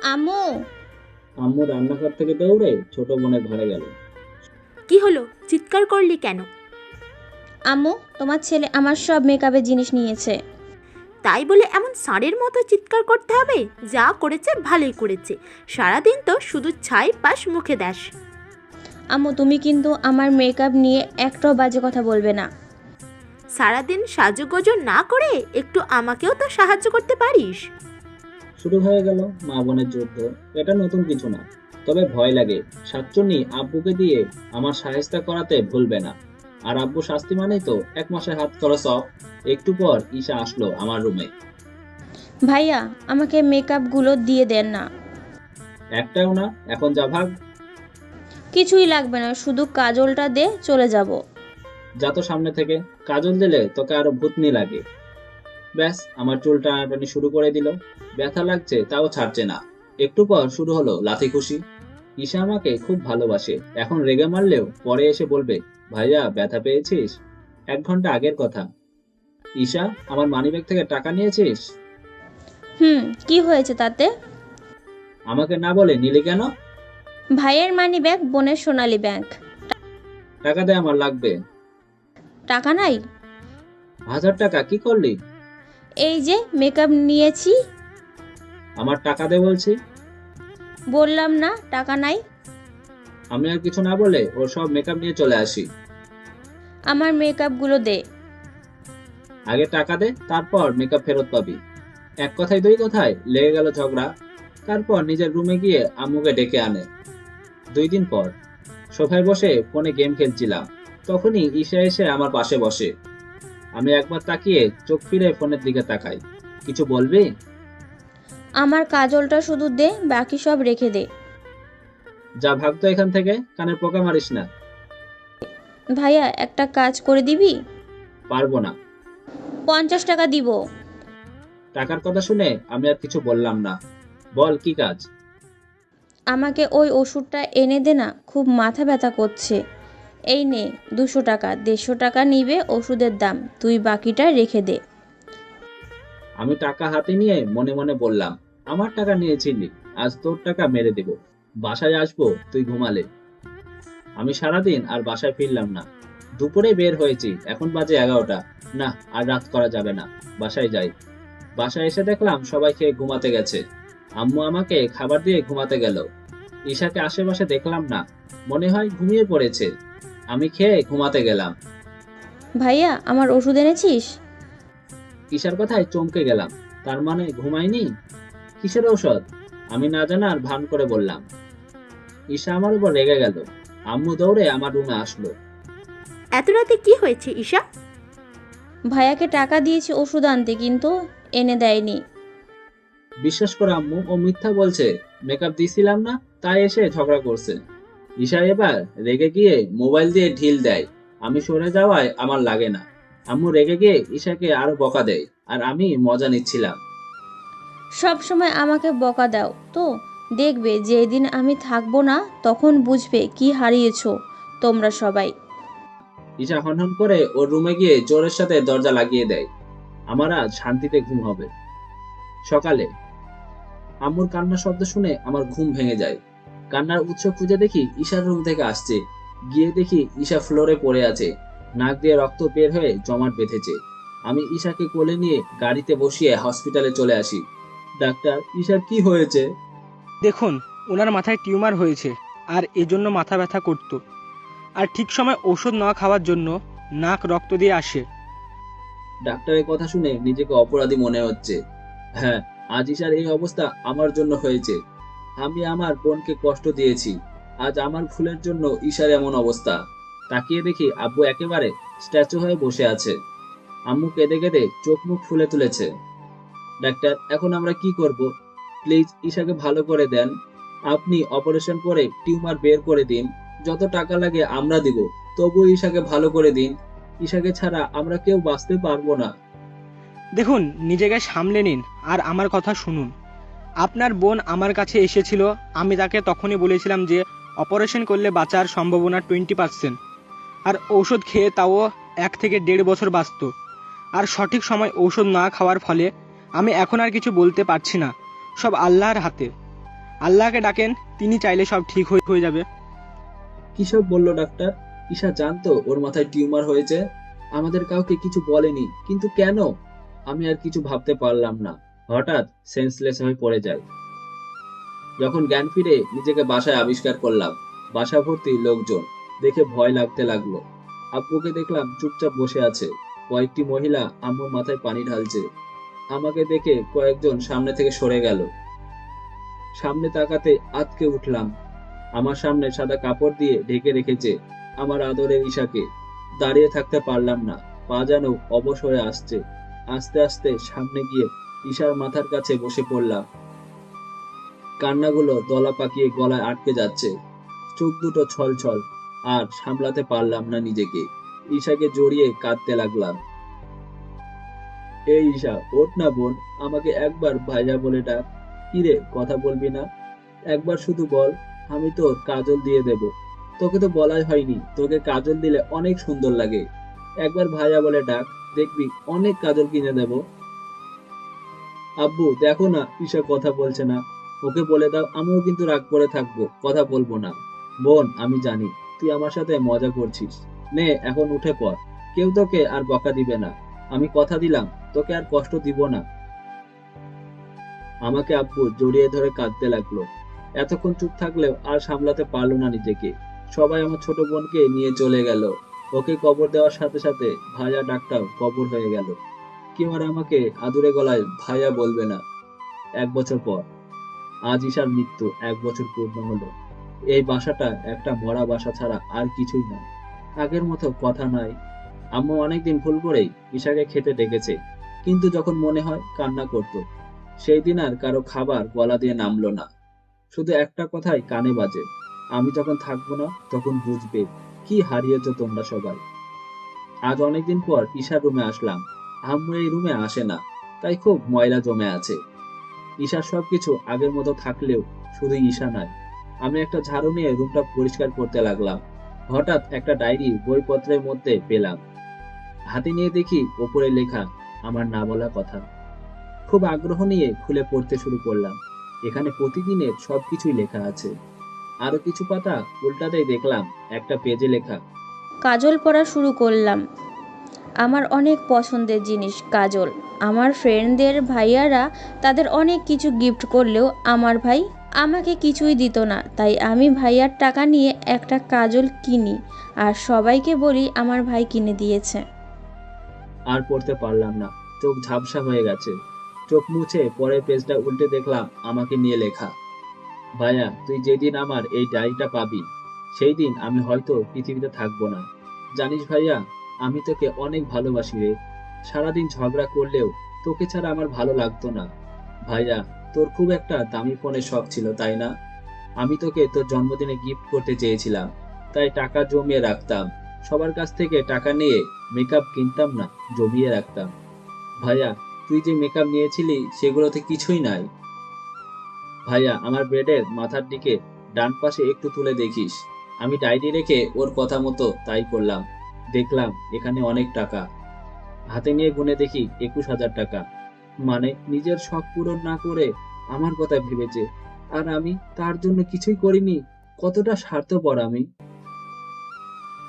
আম্মু। আম্মু রান্নাঘর থেকে দৌড়ে ছোট বোনের ঘরে গেল। কি হলো? চিৎকার করলি কেন? আম্মু তোমার ছেলে আমার সব মেকআপের জিনিস নিয়েছে। তাই বলে এমন ষাঁড়ের মতো চিৎকার করতে হবে? যা করেছে ভালোই করেছে। সারাদিন তো শুধু ছাই পাশ মুখে দাস আম্মু তুমি কিন্তু আমার মেকআপ নিয়ে একটাও বাজে কথা বলবে না। সারাদিন সাজুগুজু না করে একটু আমাকেও তো সাহায্য করতে পারিস। শুরু হয়ে গেল মা বোনের যুদ্ধ। এটা নতুন কিছু না। তবে ভয় লাগে। সাতচন্নি আব্বুকে দিয়ে আমার সাহেস্তা করাতে ভুলবে না। আর আব্বু শাস্তি মানেই তো এক মাসের হাত খরচ অফ। একটু পর ঈশা আসলো আমার রুমে। ভাইয়া আমাকে মেকআপগুলো দিয়ে দেন না। একটাও না? এখন যা ভাগ। কিছুই লাগবে না শুধু কাজলটা দে চলে যাব। যা তো সামনে থেকে। কাজল দিলে তোকে আরও ভূতনি লাগে। ব্যাস আমার চুল টানাটানি শুরু করে দিল। ব্যথা লাগছে তাও ছাড়ছে না। একটু পর শুরু হলো লাথি খুশি। ঈশা আমাকে খুব ভালোবাসে। এখন রেগে মারলেও পরে এসে বলবে ভাইয়া ব্যথা পেয়েছিস? এক ঘণ্টা আগের কথা। ঈশা আমার মানিব্যাগ থেকে টাকা নিয়েছিস? হুম কি হয়েছে তাতে? আমাকে না বলে নিলি কেন? ভাইয়ের মানি ব্যাগ বোনের সোনালী ব্যাংক। টাকা দে আমার লাগবে। টাকা নাই? হাজার টাকা কি করলি? এই যে মেকআপ নিয়েছি। আমার টাকা দে বলছি। বললাম না টাকা নাই। আমি আর কিছু না বলে ওর সব মেকআপ নিয়ে চলে আসি। আমার মেকআপগুলো দে। আগে টাকা দে তারপর মেকআপ ফেরত পাবি। এক কথায় দুই কথায় লেগে গেল ঝগড়া। তারপর নিজের রুমে গিয়ে আম্মুকে ডেকে আনে। দুই দিন পর সোফায় বসে ফোনে গেম খেলছিলাম। তখনই ঈশা এসে আমার পাশে বসে। আমি একবার তাকিয়ে চোখ ফিরে ফোনের দিকে তাকাই। কিছু বলবে? আমার কাজলটা শুধু দে বাকি সব রেখে দে। যা ভাগতো এখান থেকে কানের পোকা মারিস না। ভাইয়া একটা কাজ করে দিবি? পারব না। পঞ্চাশ টাকা দিব। টাকার কথা শুনে আমি আর কিছু বললাম না। বল কি কাজ? আমাকে ওই ওষুধটা এনে দে না খুব মাথা ব্যথা করছে। এই নে, দুশো টাকা, দেড়শো টাকা নিবে ওষুধের দাম, তুই বাকিটা রেখে দে। আমি টাকা হাতে নিয়ে মনে মনে বললাম, আমার টাকা নিয়েছিলি আজ তোর টাকা মেরে দেব। বাসায় আসব, তুই ঘুমালে। আমি সারাদিন আর বাসায় ফিরলাম না। দুপুরে বের হয়েছি, এখন বাজে এগারোটা। না, আর রাত করা যাবে না, বাসায় যাই। বাসায় এসে দেখলাম সবাই খেয়ে ঘুমাতে গেছে। আম্মু আমাকে খাবার দিয়ে ঘুমাতে গেল। ঈশাকে আশেপাশে দেখলাম না, মনে হয় ঘুমিয়ে পড়েছে। আমি খেয়ে ঘুমাতে গেলাম। ভাইয়া আমার ওষুধ এনেছিস? ঈশার কথায় চমকে গেলাম। তার মানে ঘুমাইনি কিসের ঔষধ? আমি না জানার ভান করে বললাম। ঈশা আমার উপর রেগে গেল। আম্মু দৌড়ে আমার রুমে আসলো। এত রাতে কি হয়েছে ঈশা? ভাইয়াকে টাকা দিয়েছি ওষুধ আনতে কিন্তু এনে দেয়নি। বিশ্বাস করে আম্মু ও মিথ্যা বলছে। মেকআপ দিছিলাম না তাই এসে ঝগড়া করছে। ঈশা এবার রেগে গিয়ে মোবাইল দিয়ে ঢিল দেয়। আমি সরে যাওয়ায় আমার লাগে না। আম্মু রেগে গিয়ে ঈশাকে আরও বকা দেয় আর আমি মজা নিচ্ছিলাম। সব সময় আমাকে বকা দাও। তো দেখবে যেদিন আমি থাকব না তখন বুঝবে কি হারিয়েছো তোমরা সবাই। ঈশা হনহন করে ওর রুমে গিয়ে জোরের সাথে দরজা লাগিয়ে দেয়। আমার আজ শান্তিতে ঘুম হবে। সকালে আম্মুর কান্নার শব্দ শুনে আমার ঘুম ভেঙে যায়। কান্নার উৎস খুঁজে দেখি ঈশার রুম থেকে আসছে। গিয়ে দেখি ঈশা ফ্লোরে পড়ে আছে। নাক দিয়ে রক্ত বের হয়ে জমাট বেঁধেছে। আমি ঈশাকে কোলে নিয়ে গাড়িতে বসিয়ে হসপিটালে চলে আসি। ডাক্তার ঈশার কি হয়েছে? দেখুন ওনার মাথায় টিউমার হয়েছে আর এজন্য মাথা ব্যথা করত। আর ঠিক সময় ওষুধ না খাওয়ার জন্য নাক রক্ত দিয়ে আসে। ডাক্তারের কথা শুনে নিজেকে অপরাধী মনে হচ্ছে। হ্যাঁ আজ ঈশার এই অবস্থা আমার জন্য হয়েছে। আমি আমার বোনকে কষ্ট দিয়েছি। আজ আমার ভুলের জন্য ঈশার এমন অবস্থা। তাকিয়ে দেখি আব্বু একেবারে স্ট্যাচু হয়ে বসে আছে। আম্মু কেঁদে কেঁদে চোখ মুখ ফুলে তুলেছে। ডাক্তার, এখন আমরা কি করব? প্লিজ ঈশাকে ভালো করে দেন। আপনি অপারেশন করে টিউমার বের করে দিন। যত টাকা লাগে আমরা দিব। তবু ঈশাকে ভালো করে দিন। ঈশাকে ছাড়া আমরা কেউ বাঁচতে পারব না। দেখুন, নিজেকে সামলে নিন আর আমার কথা শুনুন। আপনার বোন আমার কাছে এসেছিল, আমি তাকে তখনই বলেছিলাম যে অপারেশন করলে বাঁচার সম্ভাবনা টোয়েন্টি পার্সেন্ট। আর ঔষধ খেয়ে তাও এক থেকে দেড় বছর বাঁচত। আর সঠিক সময় ঔষধ না খাওয়ার ফলে আমি এখন আর কিছু বলতে পারছি না, সব আল্লাহর হাতে। আল্লাহকে ডাকেন, তিনি চাইলে সব ঠিক হয়ে যাবে। কিসব বলল ডাক্তার? ঈশা জানতো ওর মাথায় টিউমার হয়েছে। আমাদের কাউকে কিছু বলেনি, কিন্তু কেন? আমি আর কিছু ভাবতে পারলাম না। হঠাৎ সেন্সলেস হয়ে পড়ে যায়। যখন জ্ঞান ফিরে নিজেকে বাসায় আবিষ্কার করলাম, বাসা ভর্তি লোকজন দেখে ভয় লাগতে লাগল। আব্বুকে দেখলাম চুপচাপ বসে আছে। কয়েকটি মহিলা আম্মুর মাথায় পানি ঢালছে। আমাকে দেখে কয়েকজন সামনে থেকে সরে গেল। সামনে তাকাতে আতকে উঠলাম। আমার সামনে সাদা কাপড় দিয়ে ঢেকে রেখেছে আমার আদরের ঈশাকে। দাঁড়িয়ে থাকতে পারলাম না। পা যেন অবশ হয়ে আসছে। আস্তে আস্তে সামনে গিয়ে ঈশার মাথার কাছে বসে পড়লাম। কান্নাগুলো দলা পাকিয়ে গলায় আটকে যাচ্ছে। চোখ দুটো ছল ছল আর সামলাতে পারলাম না নিজেকে। ঈশাকে জড়িয়ে কাঁদতে লাগলাম। এই ঈশা, ওঠ না বোন, আমাকে একবার ভাইয়া বলে ডাক। কিরে কথা বলবি না? একবার শুধু বল, আমি তো কাজল দিয়ে দেব। তোকে তো বলাই হয়নি, তোকে কাজল দিলে অনেক সুন্দর লাগে। একবার ভাইয়া বলে ডাক, দেখবি অনেক কাজল কিনে দেব। আব্বু, দেখো না, ঈশা কথা বলছে না। ওকে বলে দাও, আমিও কিন্তু রাগ করে থাকব, কথা বলব না। বোন, আমি জানি, তুই আমার সাথে মজা করছিস। নে, এখন উঠে পড়। কেউ তোকে আর বকা দিবে না। আমি কথা দিলাম, তোকে আর কষ্ট দিব না। আমাকে আব্বু জড়িয়ে ধরে কাঁদতে লাগল। এতক্ষণ চুপ থাকলেও আর সামলাতে পারল না নিজেকে। সবাই আমার ছোট বোনকে নিয়ে চলে গেল। ওকে কবর দেওয়ার সাথে সাথে ভাইয়া ডাকটাও কবর হয়ে গেল। কেউ আর আমাকে আদুরে গলায় ভাইয়া বলবে না? এক বছর পর। আজ ঈশার মৃত্যু এক বছর পূর্ণ হলো। এই বাসাটা একটা মরা বাসা ছাড়া আর কিছুই না। আগের মতো কথা নাই। আম্মু অনেকদিন ভুল করেই ঈশাকে খেতে ডেকেছে কিন্তু যখন মনে হয় কান্না করতো, সেই দিন আর কারও খাবার গলা দিয়ে নামলো না। শুধু একটা কথাই কানে বাজে। আমি যখন থাকব না, তখন বুঝবে কি হারিয়েছ তোমরা সবাই। আজ অনেকদিন পর ঈশার রুমে আসলাম। আম্মু এই রুমে আসে না। তাই খুব ময়লা জমে আছে। ঈশার সবকিছু আগের মতো থাকলেও শুধু ঈশা নয়, আমি একটা ঝাড়ু নিয়ে রুমটা পরিষ্কার করতে লাগলাম। হঠাৎ একটা ডায়েরি বইপত্রের মধ্যে পেলাম। হাতে নিয়ে দেখি ওপরে লেখা আমার না বলা কথা। খুব আগ্রহ নিয়ে খুলে পড়তে শুরু করলাম। এখানে প্রতিদিনের সবকিছুই লেখা আছে। আরও কিছু পাতা উল্টাতেই দেখলাম একটা পেজে লেখা, কাজল পরা শুরু করলাম। আমার অনেক পছন্দের জিনিস, কাজল। আমার ফ্রেন্ডদের ভাইয়ারা তাদের অনেক কিছু গিফট করলেও আমার ভাই আমাকে কিছুই দিত না। তাই আমি ভাইয়ার টাকা নিয়ে একটা কাজল কিনি আর সবাইকে বলি আমার ভাই কিনে দিয়েছে। আর পড়তে পারলাম না। চোখ ঝাপসা হয়ে গেছে। চোখ মুছে পরের পেজটা উল্টে দেখলাম আমাকে নিয়ে লেখা, ভাইয়া, তুই যেদিন আমার এই ডায়েরিটা পাবি সেই দিন আমি হয়তো পৃথিবীতে থাকব না। জানিস ভাইয়া আমি তোকে অনেক ভালোবাসি রে। সারাদিন ঝগড়া করলেও তোকে ছাড়া আমার ভালো লাগতো না। ভাইয়া, তোর খুব একটা দামি ফোনের শখ ছিল, তাই না? আমি তোকে তোর জন্মদিনে গিফট করতে চেয়েছিলাম, তাই টাকা জমিয়ে রাখতাম। সবার কাছ থেকে টাকা নিয়ে মেকআপ কিনতাম না, জমিয়ে রাখতাম। ভাইয়া, তুই যে মেকআপ নিয়েছিলি, সেগুলোতে কিছুই নাই। ভাইয়া, আমার বেডের মাথার দিকে ডান পাশে একটু তুলে দেখিস। আমি ডায়েরি রেখে ওর কথা মতো তাই করলাম। দেখলাম এখানে অনেক টাকা। হাতে নিয়ে গুনে দেখি একুশ হাজার টাকা। মানে নিজের শখ পূরণ না করে আমার কথা ভেবেছে, আর আমি তার জন্য কিছুই করিনি। কতটা স্বার্থপর আমি।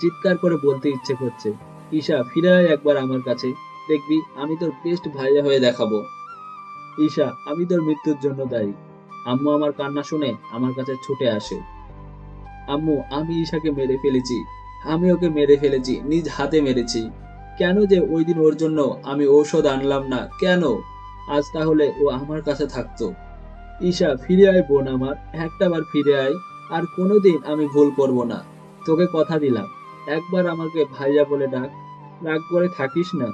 চিৎকার করে বলতে ইচ্ছে করছে, ঈশা ফিরে আয় একবার আমার কাছে, দেখবি আমি তোর বেস্ট ভাইয়া হয়ে দেখাবো। ঈশা, আমি তোর মৃত্যুর জন্য দায়ী। আম্মু আমার কান্না শুনে আমার কাছে ছুটে আসে। আম্মু, আমি ঈশাকে মেরে ফেলেছি। আমি ওকে মেরে ফেলেছি, নিজ হাতে মেরেছি। কেন যে ওই দিন ওর জন্য আমি ঔষধ আনলাম না, কেন? আজ তাহলে ও আমার কাছে থাকতো। ঈশা, ফিরে আয় বোন আমার একটা বার ফিরে আয়, আর কোনোদিন আমি ভুল করব না। তোকে কথা দিলাম, একবার আমাকে ভাইয়া বলে ডাক, রাগ করে থাকিস না।